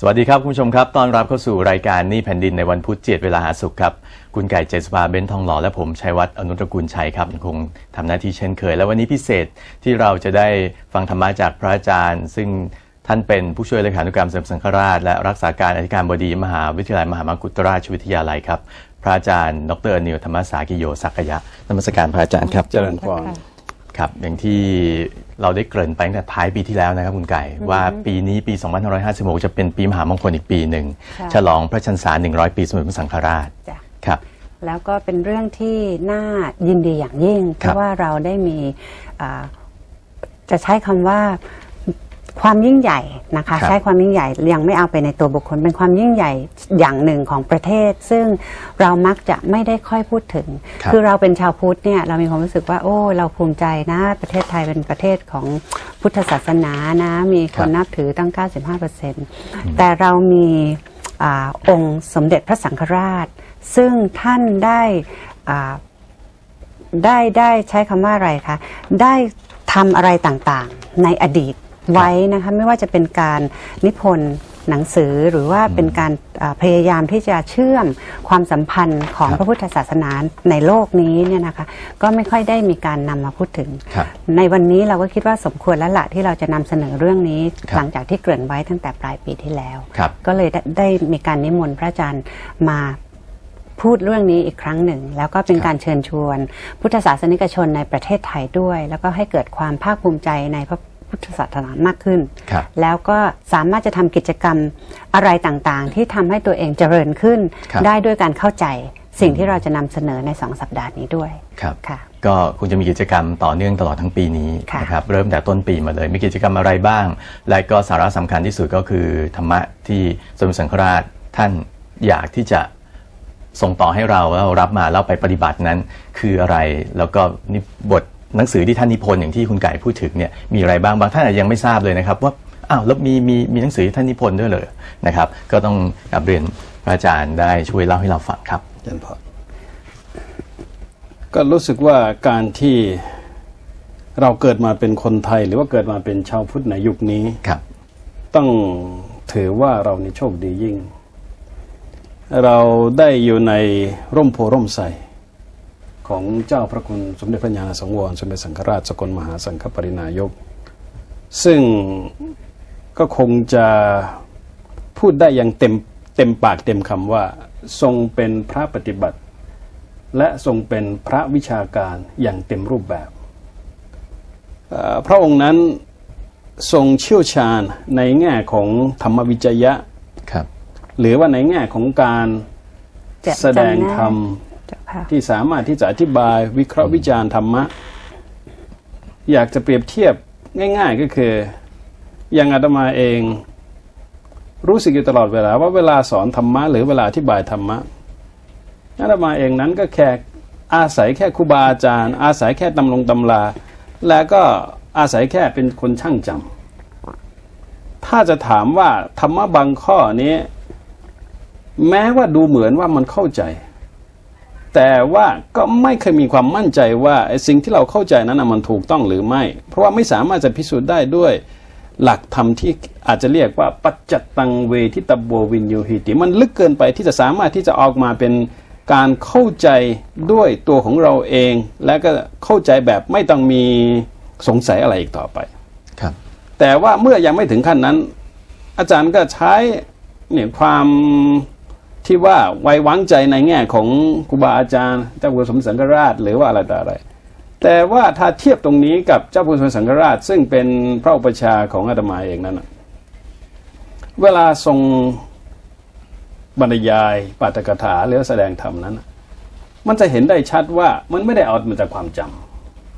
สวัสดีครับ คุณผู้ชมครับต้อนรับเข้าสู่รายการนี่แผ่นดินในวันพุธเจ็ดเวลาหาสุขครับ คุณไก่เจษภาเบนซ์ทองหล่อและผมชัยวัฒน์อนุตระกูลชัยครับยังคงทำหน้าที่เช่นเคย และวันนี้พิเศษที่เราจะได้ฟังธรรมะจากพระอาจารย์ ซึ่งท่านเป็นผู้ช่วยเลขานุการสมเด็จสังฆราช และรักษาการอธิการบดีมหาวิทยาลัยมหามกุฏราชวิทยาลัยครับ พระอาจารย์ ดรอนิวธรรมสากิโยสักยะนมัสการพระอาจารย์ครับเจริญพร ครับอย่างที่เราได้เกริ่นไปตั้งแต่ท้ายปีที่แล้วนะครับคุณไก่ ว่าปีนี้ปี 2556 จะเป็นปีมหามงคลอีกปีหนึ่งค่ะฉลองพระชนษา 100 ปีสมเด็จพระสังฆราชจ้ะครับแล้วก็เป็นเรื่องที่น่ายินดีอย่างยิ่ง เพครับราะว่าเราได้มีอ่าจะใช้คำว่า ความยิ่งใหญ่นะคะครับใช้ความยิ่งใหญ่ยังไม่เอาไปในตัวบุคคล เป็นความยิ่งใหญ่อย่างหนึ่งของประเทศ ซึ่งเรามักจะไม่ได้ค่อยพูดถึงครับอเราเป็นชาวพุทธเนี่ยเรามีความรู้สึกว่า โอ้ เราภูมิใจนะประเทศไทยเป็นประเทศของพุทธศาสนานะ มีคครันบนับถือตั้ง 95%แต่เรามีอาองค์สมเด็จพระสังฆราช ซึ่งท่านได้อ่าได้ได้ใช้คำว่าอะไรคะได้ทำอะไรต่างๆ ในอดีต ไว้นะคะไม่ว่าจะเป็นการนิพนธ์หนังสือหรือว่าเป็นการอ่าพยายามที่จะเชื่อมความสัมพันธ์ของครับพระพุทธศาสนาในโลกนี้เนี่ยนะคะก็ไม่ค่อยได้มีการนำมาพูดถึงครับในวันนี้เราก็คิดว่าสมควรแล้วละที่เราจะนำเสนอเรื่องนี้ครับหลังจากที่เกริ่นไว้ตั้งแต่ปลายปีที่แล้วครับก็เลยได้ได้มีการนิมนต์พระอาจารย์มาพูดเรื่องนี้อีกครั้งหนึ่ง แล้วก็เป็นการเชิญชวน พุทธศาสนิกชนในประเทศไทยด้วย แล้วก็ให้เกิดความภาคภูมิใจในพระ พุทธศาสนามากขึ้นครับแล้วก็สามารถจะทำกิจกรรมอะไรต่างๆ ที่ทำให้ตัวเองเจริญขึ้นครับได้ด้วยการเข้าใจสิ่งที่เราจะนำเสนอในสองสัปดาห์นี้ด้วยครับค่ะก็คงจะมีกิจกรรมต่อเนื่องตลอดทั้งปีนี้ค่ะนะครับเริ่มแต่ต้นปีมาเลย มีกิจกรรมอะไรบ้าง และก็สาระสำคัญที่สุดก็คือธรรมะที่สมเด็จสังฆราชท่านอยากที่จะส่งต่อให้เราแล้วเรารับมาแล้วไปปฏิบัตินั้นคืออะไร แล้วก็นี่บท หนังสือที่ท่านนิพนธ์อย่างที่คุณไก่พูดถึงเนี่ยมีอะไรบ้างบางท่านอาจจะยังไม่ทราบเลยนะครับว่าอ้าวแล้วมีมีมีหนังสือที่ท่านนิพนธ์ด้วยเลยนะครับก็ต้องกลับเรียนพระอาจารย์ได้ช่วยเล่าให้เราฟังครับเจริญพรก็รู้สึกว่าการที่เราเกิดมาเป็นคนไทยหรือว่าเกิดมาเป็นชาวพุทธในยุคนี้ครับ ต้องถือว่าเรานี่โชคดียิ่ง เราได้อยู่ในร่มโพร่มใส ของเจ้าพระคุณสมเด็จพระญาณสังวรสมเด็จสังฆราชสกลมหาสังฆปรินายก ซึ่งก็คงจะพูดได้อย่างเต็มเต็มปากเต็มคำว่า ทรงเป็นพระปฏิบัติ และทรงเป็นพระวิชาการอย่างเต็มรูปแบบเอ่อพระองค์นั้นทรงเชี่ยวชาญในแง่ของธรรมวิจยะครับหรือว่าในแง่ของการจะแสดงธรรมเจ้าค่ะ ที่สามารถที่จะอธิบายวิเคราะห์วิจารณ์ธรรมะ อยากจะเปรียบเทียบง่าย ๆก็คืออย่างอาตมาเอง รู้สึกอยู่ตลอดเวลาว่าเวลาสอนธรรมะหรือเวลาอธิบายธรรมะอาตมาเองนั้นก็แค่อาศัยแค่ครูบาอาจารย์ อาศัยแค่ตำลงตำราแล้วก็อาศัยแค่เป็นคนช่างจำถ้าจะถามว่าธรรมะบางข้อนี้ แม้ว่าดูเหมือนว่ามันเข้าใจ แต่ว่าก็ไม่เคยมีความมั่นใจว่าไอ้สิ่งที่เราเข้าใจนั้นนะมันถูกต้องหรือไม่ เพราะว่าไม่สามารถจะพิสูจน์ได้ด้วยหลักธรรมที่อาจจะเรียกว่าปัจจัตตังเวทิตโบวินโยหิติ มันลึกเกินไปที่จะสามารถที่จะออกมาเป็นการเข้าใจด้วยตัวของเราเอง และก็เข้าใจแบบไม่ต้องมีสงสัยอะไรอีกต่อไปครับ แต่ว่าเมื่อยังไม่ถึงขั้นนั้น อาจารย์ก็ใช้เนี่ยความ ที่ว่าไว้วางใจในแง่ของครูบาอาจารย์ เจ้าคุณสมสังฆราชหรือว่าอะไรต่ออะไร แต่ว่าถ้าเทียบตรงนี้กับเจ้าคุณสมสังฆราช ซึ่งเป็นพระอุปชฌาย์ของอาตมาเองนั้นน่ะเวลาทรงบรรยายปาฐกถาหรือแสดงธรรมนั้นน่ะมันจะเห็นได้ชัดว่ามันไม่ได้เอามาจากความจ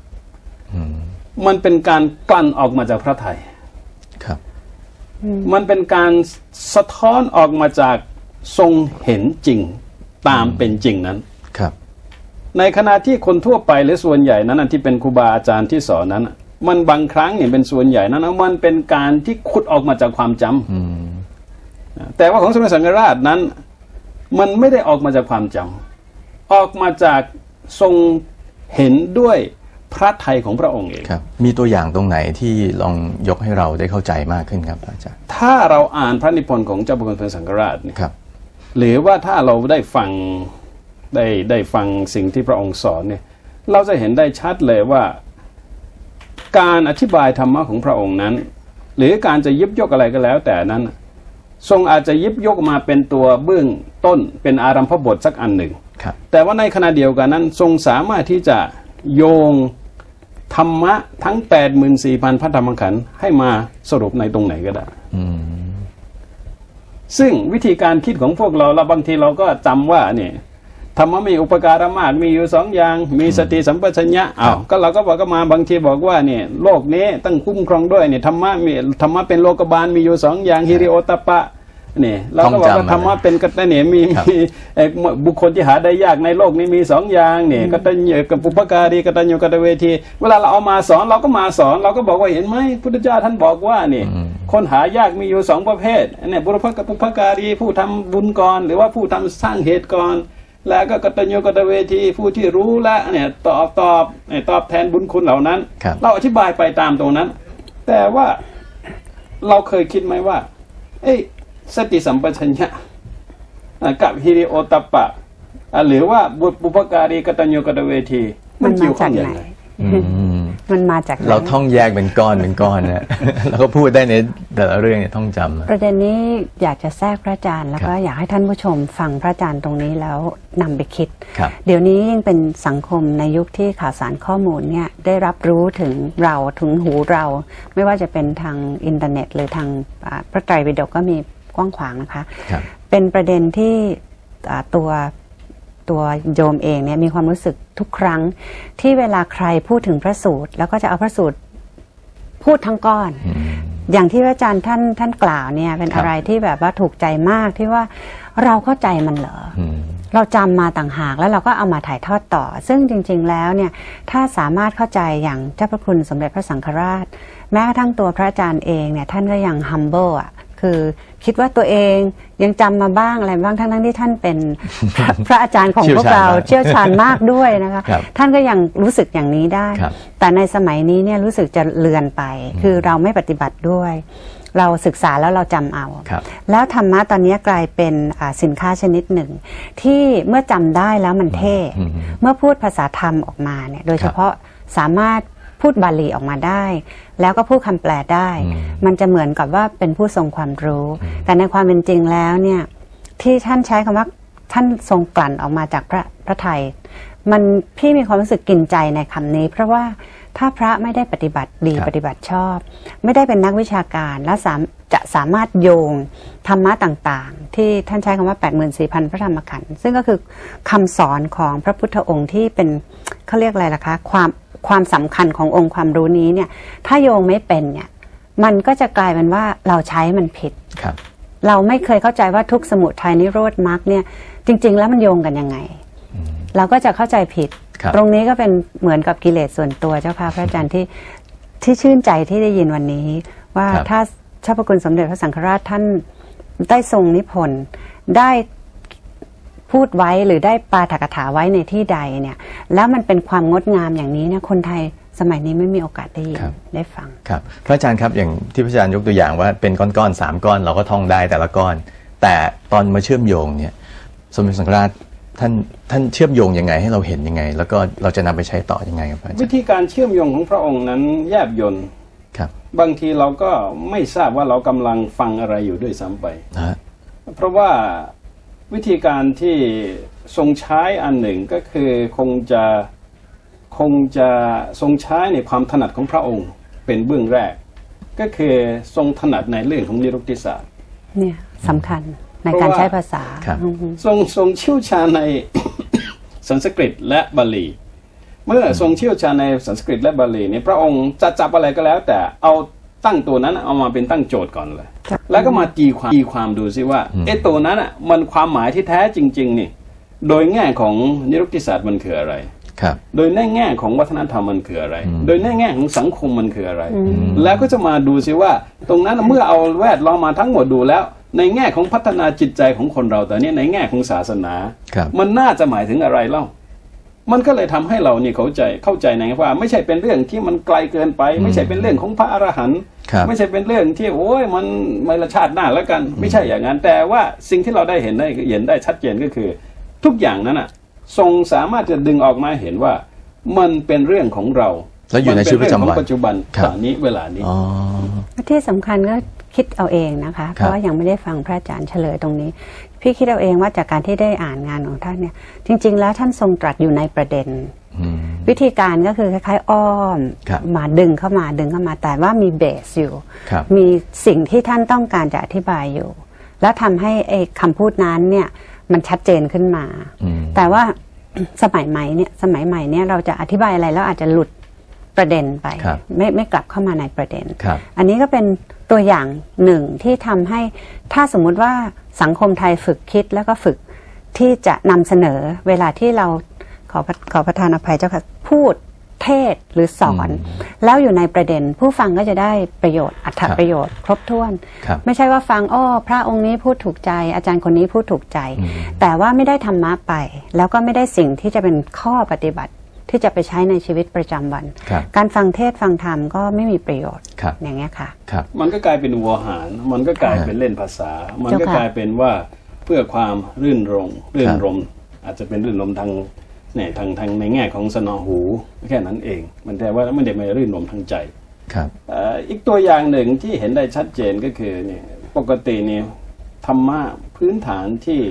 ำมันเป็นการกลั่นออกมาจากพระไทยครับ มันเป็นการสะท้อนออกมาจาก ทรงเห็นจริงตามเป็นจริงนั้นครับ ในขณะที่คนทั่วไปหรือส่วนใหญ่นั้นนะที่เป็นครูบาอาจารย์ที่สอนนั้นน่ะมันบางครั้งเนี่ยเป็นส่วนใหญ่นั้นนะมันเป็นการที่ขุดออกมาจากความจำอืมแต่ว่าของสมเด็จสังฆราชนั้น มันไม่ได้ออกมาจากความจำออกมาจากทรงเห็นด้วยพระไทยของพระองค์เองครับ มีตัวอย่างตรงไหนที่ลองยกให้เราได้เข้าใจมากขึ้นครับอาจารย์ถถ้าเราอ่านพระนิพนธ์ของเจ้าพระคุณพระสังฆราชเนี่ยครับ หรือว่าถ้าเราได้ฟังได้ได้ฟังสิ่งที่พระองค์สอนเนี่ยเราจะเห็นได้ชัดเลยว่า การอธิบายธรรมะของพระองค์นั้น หรือการจะยิบยกอะไรก็แล้ว แต่นั้น ทรงอาจจะยิบยกมาเป็นตัวเบื้องต้นเป็นอารัมพบทสักอันหนึ่งครับแต่ว่าในขณะเดียวกันนั้น ทรงสามารถที่จะโยงธรรมะทั้ง 84,000 พระธรรมขันธ์ให้มาสรุปในตรงไหนก็ได้อืม ซึ่งวิธีการคิดของพวกเราเราบางทีเราก็จำว่าเนี่ยธรรมะมีอุปการะมากมีอยู่สองอย่าง มีสติสัมปชัญญะอ้าวก็เราก็บอกก็มาบางทีบอกว่าเนี่ยโลกนี้ตั้งคุ้มครองด้วยเนี่ยธรรมะมีธรรมะเป็นโลกบาลมีอยู่สองอย่างฮิริโอตปะ นี่ยเราก็บอกว่าธรรมะเป็นกัตเนี่ยมีครับมีเอ่อบุคคลที่หาได้ยากในโลกนี้มีสองอย่างเนี่ยกตัญญูกับปุพการีกตัญญูกตเวที เวลาเราเอามาสอนเราก็มาสอน เราก็บอกว่าเห็นไหมพุทธเจ้าท่านบอกว่าเนี่ยอืมคนหายากมีอยู่สองประเภทเนี่ยบุรพกับปุพการีผู้ทำบุญก่อนหรือว่าผู้ทำสร้างเหตุก่อนแล้วก็กตัญญูกตเวทีผู้ที่รู้และเนี่ยตอบตอบเนี่ยตอบแทนบุญคุณเหล่านั้นครับเราอธิบายไปตามตรงนั้น แต่ว่าเราเคยคิดไหมว่า เอ้ย สติสัมปชัญญะอะกับฮิริโอตปปะอะหรือว่าบุบุพการีกตัญญูกตเวที มันเกี่มายวข้จาอกงอย่าไหนงไรอืมมันมาจากไหนเราท่องแยกเป็นก้อนเป็นก้อนนะแล้วก็พูดได้ในแต่ละเรื่องเนี่ยท่องจำอะประเด็นนี้อยากจะแทรกพระอาจารย์แล้วก็ครับอยากให้ท่านผู้ชมฟังพระอาจารย์ตรงนี้แล้วนำไปคิดครับเดี๋ยวนี้ยิ่งเป็นสังคมในยุคที่ข่าวสารข้อมูลเนี่ยได้รับรู้ถึงเราถึงหูเรา ไม่ว่าจะเป็นทางอินเทอร์เน็ต หรือทางอ่าพระไตรปิฎกก็มีก ว้างขวางนะคะครับเป็นประเด็นที่อ่าตัวตัวโยมเองเนี่ยมีความรู้สึกทุกครั้งที่เวลาใครพูดถึงพระสูตร แล้วก็จะเอาพระสูตรพูดทั้งก้อน อย่างที่พระอาจารย์ท่านท่านกล่าวเนี่ยเป็นครับอะไรที่แบบว่าถูกใจมากที่ว่าเราเข้าใจมันเหรอออืมเราจำมาต่างหากแล้วเราก็เอามาถ่ายทอดต่อ ซึ่งจริง ๆ แล้วเนี่ยถ้าสามารถเข้าใจอย่างเจ้าพระคุณสมเด็จพระสังฆราช แม้กระทั่งตัวพระอาจารย์เองเนี่ยท่านก็ยัง humble อะ คือคิดว่าตัวเองยังจำมาบ้างอะไรบ้างทั้งๆที่ท่านเป็นพระพระอาจารย์ของเชี่ยวพวกชาญเรามากเชี่ยวชาญมากด้วยนะคะครับท่านก็ยังรู้สึกอย่างนี้ได้ครับแต่ในสมัยนี้เนี่ยรู้สึกจะเลือนไป คือเราไม่ปฏิบัติด้วย เราศึกษาแล้วเราจำเอาครับแล้วธรรมะตอนนี้กลายเป็นอ่าสินค้าชนิดหนึ่ง ที่เมื่อจำได้แล้วมันเท่อืมเมื่อพูดภาษาธรรมออกมาเนี่ยโดยเฉพาะสามารถ พูดบาลีออกมาได้ แล้วก็พูดคำแปลได้อืมมันจะเหมือนกับว่าเป็นผู้ทรงความรู้ แต่ในความเป็นจริงแล้วเนี่ยที่ท่านใช้คำว่าท่านทรงกลั่นออกมาจากพระพระไทย มันพี่มีความรู้สึกกินใจในคำนี้ เพราะว่าถ้าพระไม่ได้ปฏิบัติดีครับปฏิบัติชอบ ไม่ได้เป็นนักวิชาการและสามจะสามารถโยงธรรมะต่างๆ ที่ท่านใช้คำว่า 84,000 พระธรรมขันธ์ซึ่งก็คือคำสอนของพระพุทธองค์ที่เป็นเขาเรียกอะไรล่ะคะ ความ ความสำคัญขององค์ความรู้นี้เนี่ย ถ้าโยงไม่เป็นเนี่ย มันก็จะกลายเป็นว่าเราใช้มันผิดครับ เราไม่เคยเข้าใจว่าทุกสมุทัยนิโรธมรรคเนี่ย จริง ๆ แล้วมันโยงกันยังไง เราก็จะเข้าใจผิดครับตรงนี้ก็เป็นเหมือนกับกิเลสส่วนตัวเจ้าค่ะพระอาจารย์ที่ที่ชื่นใจที่ได้ยินวันนี้ ว่าครับถ้าเจ้าพระคุณสมเด็จพระสังฆราชท่านได้ทรงนิพนธ์ได้ พูดไว้หรือได้ปาฐกถาไว้ในที่ใดเนี่ย แล้วมันเป็นความงดงามอย่างนี้เนี่ยคนไทยสมัยนี้ไม่มีโอกาสได้ยินครับได้ฟังครับพระอาจารย์ครับอย่างที่พระอาจารย์ยกตัวอย่างว่าเป็นก้อนๆสามก้อนเราก็ท่องได้แต่ละก้อน แต่ตอนมาเชื่อมโยงเนี่ยสมเด็จสังฆราชท่านท่านเชื่อมโยงยังไงให้เราเห็นยังไง แล้วก็เราจะนำไปใช้ต่อยังไงครับพระอาจารวิย์ธีการเชื่อมโยงของพระองค์นั้นแยบยนต์ครับบางทีเราก็ไม่ทราบว่าเรากำลังฟังอะไรอยู่ด้วยซ้ำไปนะฮะเพราะว่า วิธีการที่ทรงใช้อันหนึ่งก็คือคงจะคงจะทรงใช้ในความถนัดของพระองค์เป็นเบื้องแรก ก็คือทรงถนัดในเรื่องของนิรุกติศาสตร์เนี่ยสำคัญในเพราะการว่าใช้ภาษาครับอืมทรงทรงเชี่ยวชาญในสันสกฤตและบาลี เมื่อทรงเชี่ยวชาญในสันสกฤตและบาลีเนี่ยพระองค์จะจับอะไรก็แล้ว แต่เอา ตั้งตัวนั้นเอามาเป็นตั้งโจทย์ก่อนเลย แล้วก็มาตีความตีความดูซิว่าไอ้ตัวนั้นอะมันความหมายที่แท้จริง ๆ นี่ โดยแง่ของนิรุกติศาสตร์มันคืออะไรครับโดยในแง่ของวัฒนธรรมมันคืออะไรอืมโดยในแง่ของสังคมมันคืออะไร แล้วก็จะมาดูซิว่า ตรงนั้นเมื่อเอาแวดล้อมมาทั้งหมดดูแล้ว ในแง่ของพัฒนาจิตใจของคนเราแต่เนี้ในแง่ของศาสนาครับมันน่าจะหมายถึงอะไรเล่า มันก็เลยทำให้เราเนี่ยเข้าใจเข้าใจในว่า ไม่ใช่เป็นเรื่องที่มันไกลเกินไป ไม่ใช่เป็นเรื่องของพระอรหันต์ครับไม่ใช่เป็นเรื่องที่โอ้ยมันไม่ละชาติหน้าแล้วกัน ไม่ใช่อย่างนั้น แต่ว่าสิ่งที่เราได้เห็นได้เห็นได้ชัดเจนก็คือ ทุกอย่างนั้นอะทรงสามารถจะดึงออกมาเห็นว่า มันเป็นเรื่องของเรา แล้วอยู่ในชีวิตประจำวันมัเป็นเรื่องของปัจจุบันครับตอนนี้เวลานี้อ๋อที่สำคัญก็คิดเอาเองนะคะ เพราะว่ายังไม่ได้ฟังพระอาจารย์เฉลยตรงนี้ พี่คิดเอาเองว่าจากการที่ได้อ่านงานของท่านเนี่ย จริง ๆ แล้วท่านทรงตรัสอยู่ในประเด็นอืมวิธีการก็คือคล้ายๆ อ้อมครับมาดึงเข้ามาดึงเข้ามาแต่ว่ามีเบสอยู่ครับมีสิ่งที่ท่านต้องการจะอธิบายอยู่ แล้วทำให้ไอ้คำพูดนั้นเนี่ยมันชัดเจนขึ้นมาอืมแต่ว่าสมัยใหม่เนี่ยสมัยใหม่เนี่ยเราจะอธิบายอะไรแล้วอาจจะหลุด ประเด็นไป ครับไม่ไม่กลับเข้ามาในประเด็น ครับ อันนี้ก็เป็นตัวอย่างหนึ่งที่ทำให้ถ้าสมมุติว่าสังคมไทยฝึกคิดแล้วก็ฝึกที่จะนำเสนอเวลาที่เราขอขอประทานอภัยเจ้าค่ะพูดเทศหรือสอน แล้วอยู่ในประเด็น ผู้ฟังก็จะได้ประโยชน์อัตประโยชน์ ครบถ้วน ครับ ไม่ใช่ว่าฟังอ้อพระองค์นี้พูดถูกใจ อาจารย์คนนี้พูดถูกใจแต่ว่าไม่ได้ธรรมะไป แล้วก็ไม่ได้สิ่งที่จะเป็นข้อปฏิบัติ ที่จะไปใช้ในชีวิตประจำวัน ครับการฟังเทศฟังธรรมก็ไม่มีประโยชน์ ครับ อย่างเงี้ยค่ะ ครับ มันก็กลายเป็นวัวหาร มันก็กลายเป็นเล่นภาษา มันก็เจ้าค่ะกลายเป็นว่าเพื่อความรื่นรมรื่นครับรม อาจจะเป็นรื่นรมทางเนี่ยทางทางในแง่ของสนอหูแค่นั้นเอง มันแต่ว่าไม่ได้มารื่นรมทางใจครับเอ่ออีกตัวอย่างหนึ่งที่เห็นได้ชัดเจนก็คือเนี่ยปกติเนี่ยธรรมะพื้นฐานที่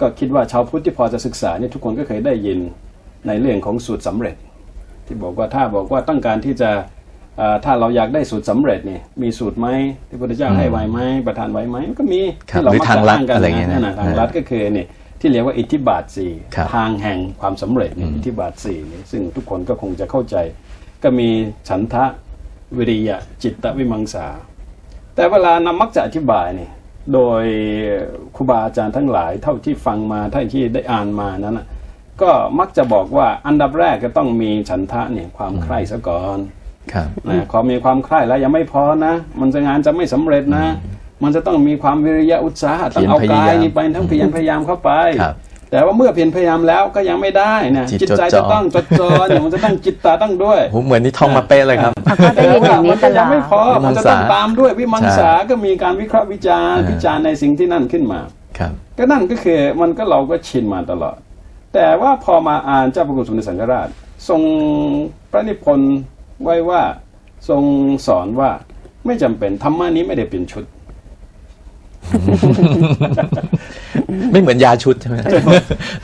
ก็คิดว่าชาวพุทธที่พอจะศึกษาเนี่ยทุกคนก็เคยได้ยิน ในเรื่องของสูตรสำเร็จ ที่บอกว่าถ้าบอกว่าต้องการที่จะเอ่อถ้าเราอยากได้สูตรสำเร็จเนี่ยมีสูตรไหมที่พระพุทธเจ้าให้ไว้ไหมประทานไว้ไหมก็มีครับที่เราหรือมักทางจะลัดอ้างกันอะไรเงี้ยนะนะทางลัดก็คือเนี่ยที่เรียกว่าอิทธิบาทสี่ครับทางแห่งความสำเร็จเนี่ยอิทธิบาทสี่เนี่ยซึ่งทุกคนก็คงจะเข้าใจ ก็มีฉันทะวิริยะจิตตวิมังสา แต่เวลานำมักจะอธิบายเนี่ยโดยครูบาอาจารย์ทั้งหลายเท่าที่ฟังมาเท่าที่ได้อ่านมานั้นน่ะ ก็มักจะบอกว่าอันดับแรกก็ต้องมีฉันทะเนี่ยความใคร่ซะก่อนครับนะขอมีความใคร่แล้วยังไม่พอนะ มันจะงานจะไม่สำเร็จนะ มันจะต้องมีความวิริยะอุตสาหะต้องเอาเพียรพยายามกายนี่ไปทั้งเพียรพยายามเข้าไปครับแต่ว่าเมื่อเพียรพยายามแล้วก็ยังไม่ได้นะจิตจิตใจจดจ่อจะต้องจดจ่อเนี่ยมันจะต้องจิตตาต้องด้วยโหเหมือนที่ท่องมาเป๊ะเลยครับเขาก็ได้ยินอย่างนี้ตมัลยัอดไม่พอวิมัมันงสาจะต้องตามด้วยวิมังสาใช่ก็มีการวิเคราะห์วิจารณ์อ่าพิจารณ์ในสิ่งที่นั่นขึ้นมาครับก็นั่นก็คือมันก็เราก็ชินมาตลอด แต่ว่าพอมาอ่านเจ้าพระคุณสมเด็จสังฆราช ทรงพระนิพนธ์ไว้ว่าทรงสอนว่าไม่จำเป็นธรรมะนี้ไม่ได้เป็นชุด ไม่เหมือนยาชุดใช่ไหม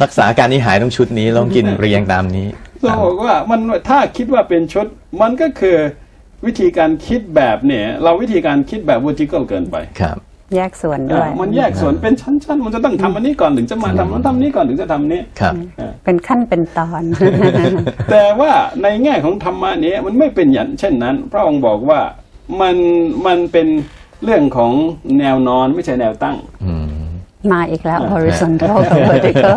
รักษาอาการนี้หายต้องชุดนี้ต้องกินเรียงตามนี้ทรงบอกว่ามันถ้าคิดว่าเป็นชุด มันก็คือวิธีการคิดแบบเนี่ย เราวิธีการคิดแบบ vertical เกินไปครับ แยกส่วนด้วยอะมันแยกส่วนเป็นชั้นๆ มันจะต้องทำอันนี้ก่อนถึงจะมาทำนั้นทำนี้ก่อนถึงจะทำนี้ครับเป็นขั้นเป็นตอน แต่ว่าในแง่ของธรรมะเนี้มันไม่เป็นอย่างเช่นนั้น พระองค์บอกว่ามันมันเป็นเรื่องของแนวนอนไม่ใช่แนวตั้งอืมมาอีกแล้ว horizontal กับ vertical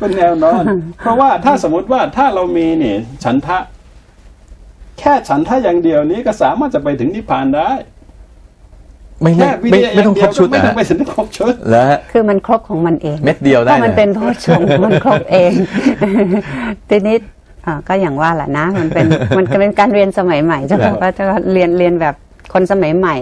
เป็นแนวนอน เพราะว่าถ้าสมมติว่าถ้าเรามีเนี่ยฉันทะ แค่ฉันทะอย่างเดียวนี้ก็สามารถจะไปถึงนิพพานได้ ไม่ไม่แค่วิไม่ริยะไม่ต้องครบชุดไม่นะต้องไปถึงครบชุดและคือมันครบของมันเองเม็ดเดียวได้ถ้ามันเลยเป็นโพชฌงค์มันครบเองทีนี้อ่าก็อย่างว่าแหละนะ มันเป็นมันเป็นการเรียนสมัยใหม่เจ้าครัค่ะบก็จะเรียนเรียนแบบ คนสมัยใหม่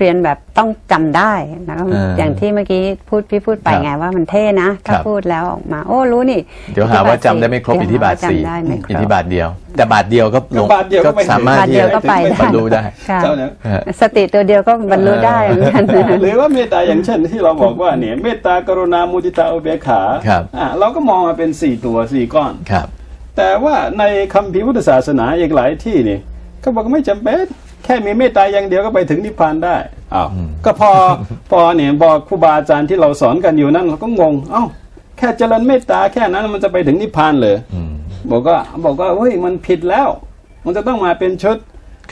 เรียนแบบต้องจำได้นะอ่าอย่างที่เมื่อกี้พูดพี่พูดไปครับไงว่ามันเท่นะ ถ้าครับพูดแล้วออกมา โอ้รู้นี่ เดี๋ยวหาว่าจำได้ไม่ครบอิทธิบาทสี่จำได้ไม่ครอิทธิบบาทเดียว แต่บาทเดียวก็ลงก็บาทเดียวก็ไปสามารถบาทที่เดียวจะก็ไปบรรลุได้ค่ะเจ้าเนี่ยฮะสติตัวเดียวก็บรรลุได้เหมือนกันหรือว่าเมตตาอย่างเช่นที่เราบอกว่าเนี่ยเมตตากรุณามุทิตาอุเบกขาครับอะเราก็มองมาเป็นสี่ตัวสี่ก้อนครับแต่ว่าในคัมภีร์พุทธศาสนาอีกหลายที่นี่ก็บอกว่าไม่จำเป็น แค่มีเมตตาอย่างเดียวก็ไปถึงนิพพานได้อ้าวก็พอพอเนี่ยบอกครูบาอาจารย์ที่เราสอนกันอยู่นั่นเราก็งง เอ้า แค่เจริญเมตตาแค่นั้นมันจะไปถึงนิพพานเลยอืมบอกว่าบอกว่าเฮ้ยมันผิดแล้ว มันจะต้องมาเป็นชุด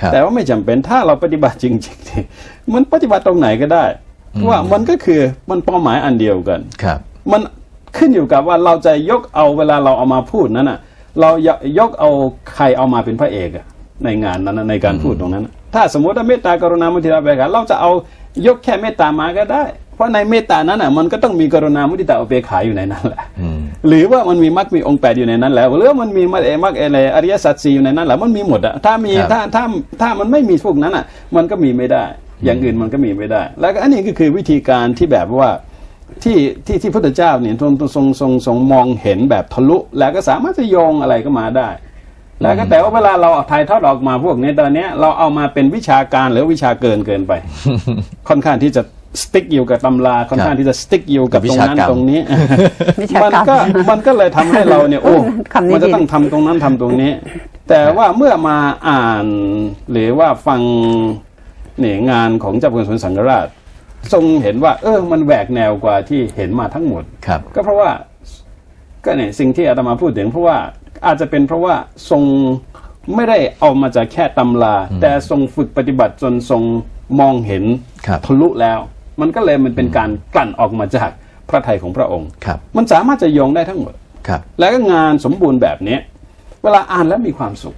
ครับแต่ว่าไม่จำเป็นถ้าเราปฏิบัติจริงๆนี่มันปฏิบัติตรงไหนก็ได้ว่ามันก็คือมันเป้าหมายอันเดียวกันครับ มันขึ้นอยู่กับว่าเราจะยกเอาเวลาเราเอามาพูดนั้นน่ะ เรายกเอาใครเอามาเป็นพระเอกอะในงานนั้นน่ะในการพูดตรงนั้นน่ะ ถ้าสมมติว่าเมตตากรุณามุทิตาอุเบกขาเราจะเอายกแค่เมตตามาก็ได้ เพราะในเมตตานั้นน่ะมันก็ต้องมีกรุณามุทิตาอุเบกขาอยู่ในนั้นแหละอืมหรือว่ามันมีมรรคมีองค์แปดอยู่ในนั้นแล้วหรือว่ามันมีมรรคเอมรรคอะไรอริยสัจสี่อยู่ในนั้นแหละมันมีหมดอะถ้ามีครับถ้าถ้าถ้ามันไม่มีพวกนั้นอะมันก็มีไม่ได้ อย่างอื่นมันก็มีไม่ได้ แล้วก็อันนี้ก็คือวิธีการที่แบบว่าที่ที่ที่พุทธเจ้าเนี่ยทรงทรงทรงทรงมองเห็นแบบทะลุ แล้วก็สามารถจะโยงอะไรก็มาได้ แล้วก็แต่ว่าเวลาเราถ่ายทอดออกมาพวกนี้ตอนเนี้ยเราเอามาเป็นวิชาการหรือวิชาเกินเกินไป ค่อนข้างที่จะสติ๊กอยู่กับตำราค่อนข้างที่จะสติ๊กอยู่กับตรงนั้นวิชากรรมตรงนี้วิชามันกรรมก็มันก็เลยทำให้เราเนี่ยโอ้คำนี้มันจะดีต้องทำตรงนั้นทำตรงนี้ แต่ว่าเมื่อมาอ่านหรือว่าฟังเนี่ยงานของเจ้าคุณสมสังฆราช ทรงเห็นว่า เออมันแหวกแนวกว่าที่เห็นมาทั้งหมดครับก็เพราะว่าก็เนี่ยสิ่งที่อาตมาพูดถึงเพราะว่า อาจจะเป็นเพราะว่าทรงไม่ได้เอามาจากแค่ตำรา แต่ทรงฝึกปฏิบัติจนทรงมองเห็นครับทะลุแล้ว มันก็เลยมันเป็นการกลั่นออกมาจากพระทัยของพระองค์ครับมันสามารถจะโยงได้ทั้งหมดครับแล้วก็งานสมบูรณ์แบบนี้เวลาอ่านแล้วมีความสุข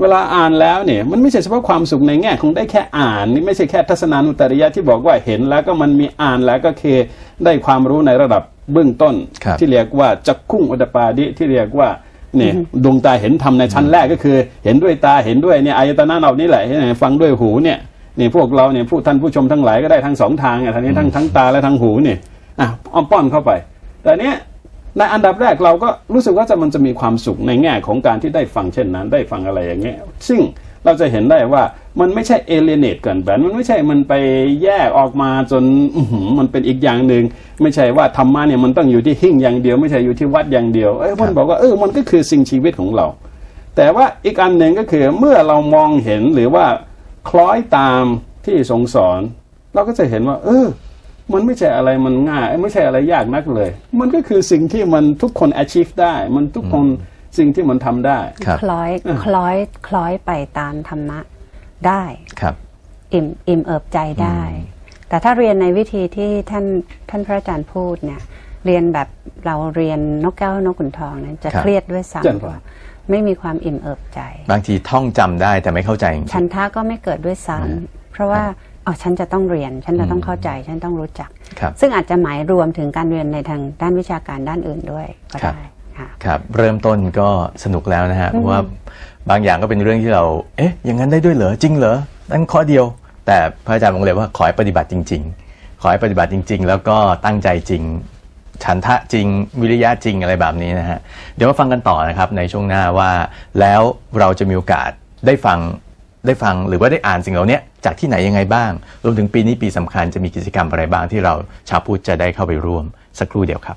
เวลาอ่านแล้วเนี่ย มันไม่ใช่เฉพาะความสุขในแง่ของได้แค่อ่านนี่ไม่ใช่แค่ทัศนานุตริยะที่บอกว่าเห็นแล้วก็มันมีอ่านแล้วก็เคได้ความรู้ในระดับ เบื้องต้น ครับที่เรียกว่าจักคุ้งอุตปาดิที่เรียกว่าเนี่ยดวงตาเห็นธรรมในชั้นแรกก็คือ เห็นด้วยตาเห็นด้วยเนี่ยอายตนะเรานี่แหละเนี่ยฟังด้วยหูเนี่ยนี่พวกเราเนี่ยผู้ท่านผู้ชมทั้งหลายก็ได้ทั้งสองทางอะทั้งนี้ทั้งทั้งตาและทั้งหูเนี่ยอะอ้อมป้อนเข้าไป แต่เนี้ยในอันดับแรกเราก็รู้สึกว่าจะมันจะมีความสุขในแง่ของการที่ได้ฟังเช่นนั้น ได้ฟังอะไรอย่างเงี้ยซึ่ง เราจะเห็นได้ว่ามันไม่ใช่เอเลเนตเกันแบบมันไม่ใช่มันไปแยกออกมาจนมันเป็นอีกอย่างหนึ่งไม่ใช่ว่าธรรมะเนี่ยมันต้องอยู่ที่หิ้งอย่างเดียว ไม่ใช่อยู่ที่วัดอย่างเดียวเอ้ยมันบอกว่าเออมันก็คือสิ่งชีวิตของเรา แต่ว่าอีกอันหนึ่งก็คือเมื่อเรามองเห็นหรือว่าคล้อยตามที่ทรงสอน เราก็จะเห็นว่า เออ มันไม่ใช่อะไรมันง่าย ไม่ใช่อะไรยากนักเลย มันก็คือสิ่งที่มันทุกคน achieve ได้ มันทุกคน สิ่งที่มันทำได้ ครับ คล้อยคล้อยคล้อยไปตามธรรมะได้ครับ อิ่มอิ่มเอิบใจได้ แต่ถ้าเรียนในวิธีที่ท่านท่านพระอาจารย์พูดเนี่ย เรียนแบบเราเรียนนกแก้วนกขุนทองเนี่ยจะครับเครียดด้วยเจริญซ้ำพรว่าไม่มีความอิ่มเอิบใจ บางทีท่องจำได้แต่ไม่เข้าใจจริงฉันทะก็ไม่เกิดด้วยซ้ำเพราะว่าอ๋อฉันจะต้องเรียน ฉันจะต้องเข้าใจ ฉันต้องรู้จักครับซึ่งอาจจะหมายรวมถึงการเรียนในทางด้านวิชาการด้านอื่นด้วยก็ครับได้ ค่ะ ครับ เริ่มต้นก็สนุกแล้วนะฮะเพราะว่าบางอย่างก็เป็นเรื่องที่เรา เอ๊ะ อย่างนั้นได้ด้วยเหรอ จริงเหรอ นั่นข้อเดียว แต่พระอาจารย์วงเลยว่าขอให้ปฏิบัติจริง ๆ ขอให้ปฏิบัติจริง ๆ แล้วก็ตั้งใจจริง ฉันทะจริง วิริยะจริงอะไรแบบนี้นะฮะ เดี๋ยวมาฟังกันต่อนะครับในช่วงหน้าว่า แล้วเราจะมีโอกาสได้ฟังได้ฟังหรือว่าได้อ่านสิ่งเหล่านี้จากที่ไหนยังไงบ้าง รวมถึงปีนี้ปีสำคัญจะมีกิจกรรมอะไรบ้างที่เราชาวพุทธจะได้เข้าไปร่วมสักครู่เดียวครับ